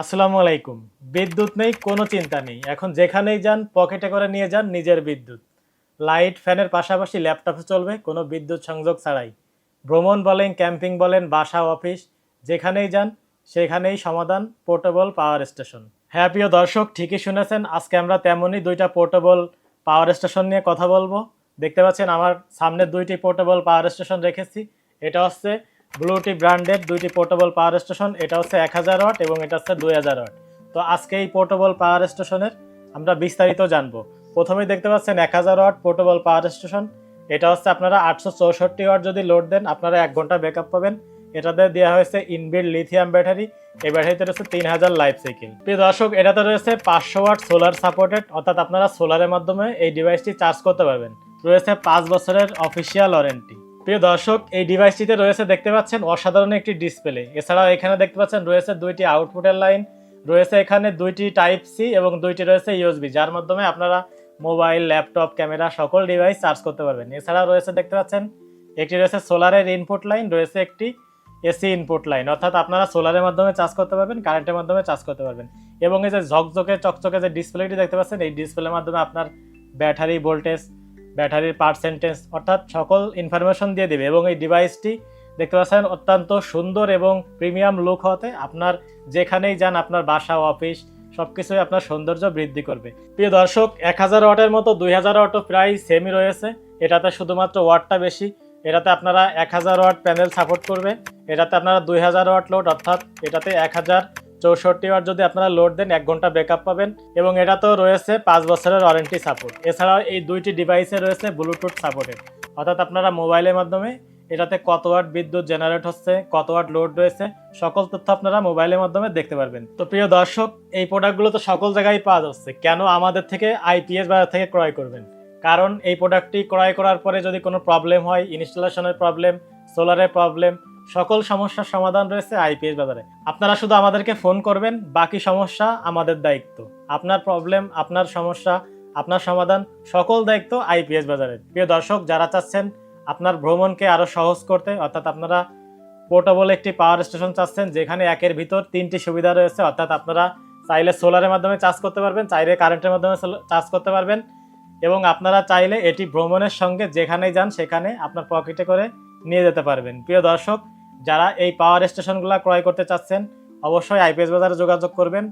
আসসালামু আলাইকুম। বিদ্যুৎ নেই, কোনো চিন্তা নেই। এখন যেখানেই যান, পকেটে করে নিয়ে যান নিজের বিদ্যুৎ। লাইট, ফ্যানের পাশাপাশি ল্যাপটপে চলবে, কোনো বিদ্যুৎ সংযোগ ছাড়াই। ভ্রমণ বলেন, ক্যাম্পিং বলেন, বাসা, অফিস, যেখানেই যান, সেখানেই সমাধান, পোর্টেবল পাওয়ার স্টেশন। হ্যাঁ প্রিয় দর্শক, ঠিকই শুনেছেন, আজকে আমরা তেমনই দুইটা পোর্টেবল পাওয়ার স্টেশন নিয়ে কথা বলব। দেখতে পাচ্ছেন, আমার সামনে দুইটি পোর্টেবল পাওয়ার স্টেশন রেখেছি। এটা হচ্ছে ব্লুটি ব্র্যান্ডের দুইটি পোর্টেবল পাওয়ার স্টেশন, এটা হচ্ছে এক হাজার ওয়াট এবং এটা হচ্ছে দুই হাজার ওয়াট। তো আজকে এই পোর্টেবল পাওয়ার স্টেশনের আমরা বিস্তারিত জানব। প্রথমেই দেখতে পাচ্ছেন এক হাজার ওয়াট পোর্টেবল পাওয়ার স্টেশন, এটা হচ্ছে আপনারা আটশো চৌষট্টি ওয়াট যদি লোড দেন, আপনারা এক ঘণ্টা ব্যাকআপ পাবেন। এটাতে দেওয়া হয়েছে ইনবিল্ড লিথিয়াম ব্যাটারি, এই ব্যাটারিতে রয়েছে তিন হাজার লাইফ সাইকেল। প্রিয় দর্শক, এটাতে রয়েছে পাঁচশো ওয়াট সোলার সাপোর্টেড, অর্থাৎ আপনারা সোলারের মাধ্যমে এই ডিভাইসটি চার্জ করতে পারবেন। রয়েছে পাঁচ বছরের অফিসিয়াল ওয়ারেন্টি। প্রিয় দর্শক, এই ডিভাইসটিতে রয়েছে দেখতে পাচ্ছেন অসাধারণ একটি ডিসপ্লে এছাড়াও এখানে দেখতে পাচ্ছেন রয়েছে দুইটি আউটপুটের লাইন রয়েছে এখানে দুইটি টাইপ সি এবং দুইটি রয়েছে ইউএসবি যার মাধ্যমে আপনারা মোবাইল ল্যাপটপ ক্যামেরা সকল ডিভাইস চার্জ করতে পারবেন। এছাড়াও রয়েছে দেখতে পাচ্ছেন, একটি রয়েছে সোলারের ইনপুট লাইন রয়েছে একটি এসি ইনপুট লাইন অর্থাৎ আপনারা সোলারের মাধ্যমে চার্জ করতে পারবেন কারেন্টের মাধ্যমে চার্জ করতে পারবেন। এবং এই যে ঝকঝকে, চকচকে যে ডিসপ্লেটি দেখতে পাচ্ছেন, এই ডিসপ্লের মাধ্যমে আপনার ব্যাটারি ভোল্টেজ ব্যাটারির পার্সেন্টেজ অর্থাৎ সকল ইনফরমেশন দিয়ে দেবে। এবং এই ডিভাইসটি দেখতে পাচ্ছেন অত্যন্ত সুন্দর এবং প্রিমিয়াম লুক হতে আপনার যেখানেই যান, আপনার বাসা অফিস সব কিছুই আপনার সৌন্দর্য বৃদ্ধি করবে। প্রিয় দর্শক, এক হাজার ওয়াটের মতো দুই হাজার ওয়াটও প্রায় সেমই রয়েছে। এটাতে শুধুমাত্র ওয়াটটা বেশি। এটাতে আপনারা এক হাজার ওয়াট প্যানেল সাপোর্ট করবে এটাতে আপনারা দুই হাজার ওয়াট লোড অর্থাৎ এটাতে এক হাজার চৌষট্টি ওয়াট যদি আপনারা লোড দেন, এক ঘণ্টা ব্যাকআপ পাবেন এবং এটা তো রয়েছে পাঁচ বছরের ওয়ারেন্টি সাপোর্ট এছাড়াও এই দুইটি ডিভাইসে রয়েছে ব্লুটুথ সাপোর্টেড অর্থাৎ আপনারা মোবাইলের মাধ্যমে এটাতে কত ওয়াট বিদ্যুৎ জেনারেট হচ্ছে, কত ওয়াট লোড রয়েছে, সকল তথ্য আপনারা মোবাইলের মাধ্যমে দেখতে পারবেন। তো প্রিয় দর্শক, এই প্রোডাক্টগুলো তো সকল জায়গায় পাওয়া যাচ্ছে। কেন আমাদের থেকে আইপিএস বাজার থেকে ক্রয় করবেন? কারণ এই প্রোডাক্টটি ক্রয় করার পরে যদি কোনো প্রবলেম হয় ইনস্টলেশনের প্রবলেম সোলারের প্রবলেম সকল সমস্যার সমাধান রয়েছে আইপিএস বাজারে। আপনারা শুধু আমাদেরকে ফোন করবেন, বাকি সমস্যা আমাদের দায়িত্ব। আপনার প্রবলেম, আপনার সমস্যা, আপনার সমাধান, সকল দায়িত্ব আইপিএস বাজারের প্রিয় দর্শক, যারা চাচ্ছেন আপনার ভ্রমণকে আরও সহজ করতে, অর্থাৎ আপনারা পোর্টেবল একটি পাওয়ার স্টেশন চাচ্ছেন, যেখানে একের ভিতর তিনটি সুবিধা রয়েছে, অর্থাৎ আপনারা চাইলে সোলারের মাধ্যমে চার্জ করতে পারবেন, চাইলে কারেন্টের মাধ্যমে চার্জ করতে পারবেন, এবং আপনারা চাইলে এটি ভ্রমণের সঙ্গে যেখানেই যান, সেখানে আপনার পকেটে করে নিয়ে যেতে পারবেন। প্রিয় দর্শক যারা এই পাওয়ার স্টেশনগুলো ক্রয় করতে চাচ্ছেন, অবশ্যই আইপিএস বাজারে যোগাযোগ করবেন।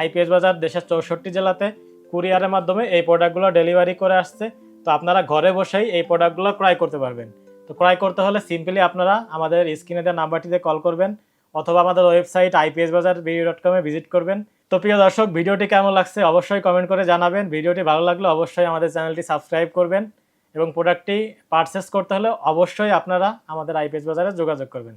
আইপিএস বাজার দেশের চৌষট্টি জেলাতে কুরিয়ারের মাধ্যমে এই প্রোডাক্টগুলো ডেলিভারি করে আসছে। তো আপনারা ঘরে বসেই এই প্রোডাক্টগুলো ক্রয় করতে পারবেন। তো ক্রয় করতে হলে সিম্পলি আপনারা আমাদের স্ক্রিনে দেওয়া নাম্বারটিতে কল করবেন অথবা আমাদের website IPS Bazar video dot কমে ভিজিট করবেন। তো প্রিয় দর্শক, ভিডিওটি কেমন লাগছে অবশ্যই কমেন্ট করে জানাবেন। ভিডিওটি ভালো লাগলে অবশ্যই আমাদের চ্যানেলটি সাবস্ক্রাইব করবেন এবং প্রোডাক্টটি পারচেস করতে হলে অবশ্যই আপনারা আমাদের আইপিএস বাজারে যোগাযোগ করবেন।